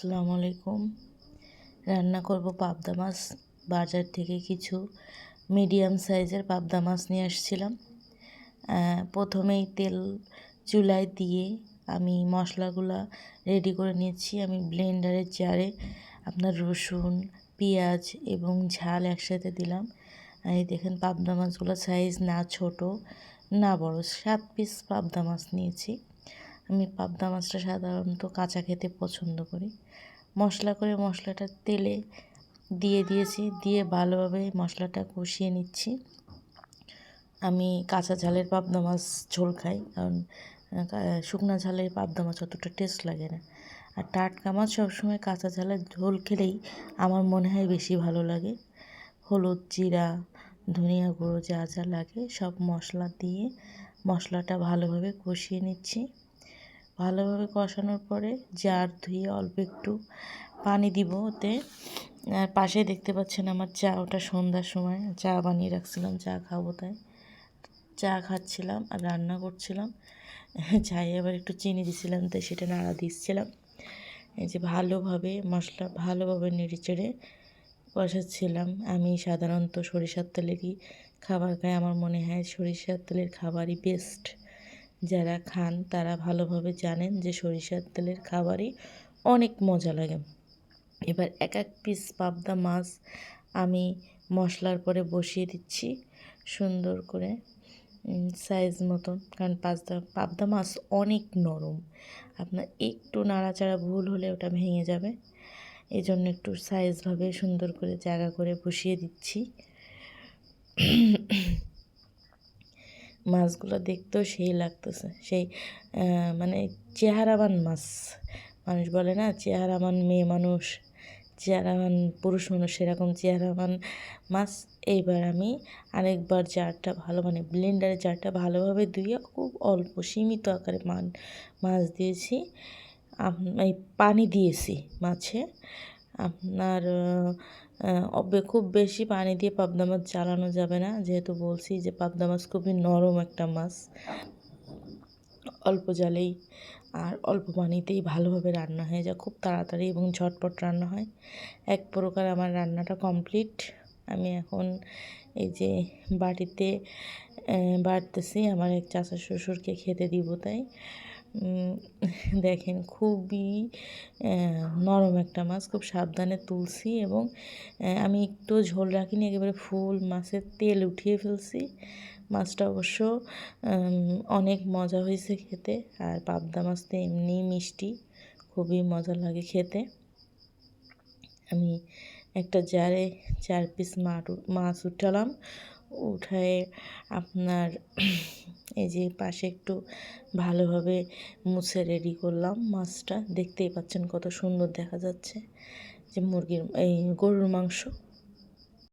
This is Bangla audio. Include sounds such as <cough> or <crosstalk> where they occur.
আসসালামু আলাইকুম। রান্না করব পাবদা মাছ। বাজার থেকে কিছু মিডিয়াম সাইজের পাবদা মাছ নিয়ে আসছিলাম। প্রথমেই তেল চুলায় দিয়ে আমি মশলাগুলো রেডি করে নিয়েছি। আমি ব্লেন্ডারের জারে আপনার রসুন, পেঁয়াজ এবং ঝাল একসাথে দিলাম। এই দেখেন পাবদা মাছগুলো সাইজ না ছোট, না বড়, সাত পিস পাবদা মাছ নিয়েছি। আমি পাবদা মাছটা সাধারণত কাঁচা খেতে পছন্দ করি। মশলা করে মশলাটা তেলে দিয়ে দিয়েছি, দিয়ে ভালোভাবে মশলাটা কষিয়ে নিচ্ছি। আমি কাঁচা ঝালের পাবদা মাছ ঝোল খাই, কারণ শুকনো ঝালের পাবদা মাছ অতটা টেস্ট লাগে না। আর টাটকা মাছ সবসময় কাঁচা ঝালের ঝোল খেলেই আমার মনে হয় বেশি ভালো লাগে। হলুদ, জিরা, ধনিয়া গুঁড়ো যা যা লাগে সব মশলা দিয়ে মশলাটা ভালোভাবে কষিয়ে নিচ্ছি। ভালোভাবে কষানোর পরে জার ধুয়ে অল্প একটু পানি দিব ওতে। আর পাশে দেখতে পাচ্ছেন আমার চা, ওটা সন্ধ্যার সময় চা বানিয়ে রাখছিলাম, চা খাব তাই। চা খাচ্ছিলাম আর রান্না করছিলাম। <laughs> চায়ে আবার একটু চিনি দিছিলাম, তাই সেটা নাড়া দিচ্ছিলাম। এই যে ভালোভাবে মশলা ভালোভাবে নেড়ে চেড়ে কষাচ্ছিলাম। আমি সাধারণত সরিষার তেলেরই খাবার খাই, আমার মনে হয় সরিষার তেলের খাবারই বেস্ট যারা খান তারা ভালোভাবে জানেন যে সরিষার তেলের খাবারই অনেক মজা লাগে। এবার এক এক পিস পাবদা মাছ আমি মশলার পরে বসিয়ে দিচ্ছি সুন্দর করে সাইজ মতন। কারণ পাবদা পাবদা মাছ অনেক নরম। আপনার একটু নাড়াচাড়া ভুল হলে ওটা ভেঙে যাবে। এই জন্য একটু সাইজভাবে সুন্দর করে জায়গা করে বসিয়ে দিচ্ছি। মাছগুলো দেখতেও সেই লাগতেছে। সেই মানে চেহারাবান মাছ। মানুষ বলে না, চেহারাবান মেয়ে মানুষ, চেহারাবান পুরুষ মানুষ, সেরকম চেহারাবান মাছ। এইবার আমি আরেকবার জারটা ভালো মানে ব্লেন্ডারে জারটা ভালোভাবে ধুয়ে খুব অল্প সীমিত আকারে মান, মাছ দিয়েছি। এই পানি দিয়েছি মাছে। আপনার খুব বেশি পানি দিয়ে পাবদা মাছ জ্বালানো যাবে না। যেহেতু বলছি যে পাবদা মাছ খুবই নরম একটা মাছ। অল্প জালেই আর অল্প পানিতেই ভালোভাবে রান্না হয়ে যায়। খুব তাড়াতাড়ি এবং ঝটপট রান্না হয়। এক প্রকার আমার রান্নাটা কমপ্লিট আমি এখন এই যে বাটিতে বাড়তেছি আমার এক চাচা শ্বশুরকে খেতে দিব তাই। <laughs> দেখেন খুবই নরম একটা মাছ, খুব সাবধানে তুলছি এবং আমি একটু ঝোল রাখিনি, একেবারে ফুল মাছের তেল উঠিয়ে ফেলছি। মাছটা অবশ্য অনেক মজা হয়েছে খেতে, আর পাবদা মাছ তো এমনি মিষ্টি, খুবই মজা লাগে খেতে। আমি একটা জারে চার পিস মাছ উঠালাম, উঠায় আপনার এই যে পাশে একটু ভালোভাবে মুছে রেডি করলাম মাছটা। দেখতেই পাচ্ছেন কত সুন্দর দেখা যাচ্ছে যে মুরগির, এই গরুর মাংস।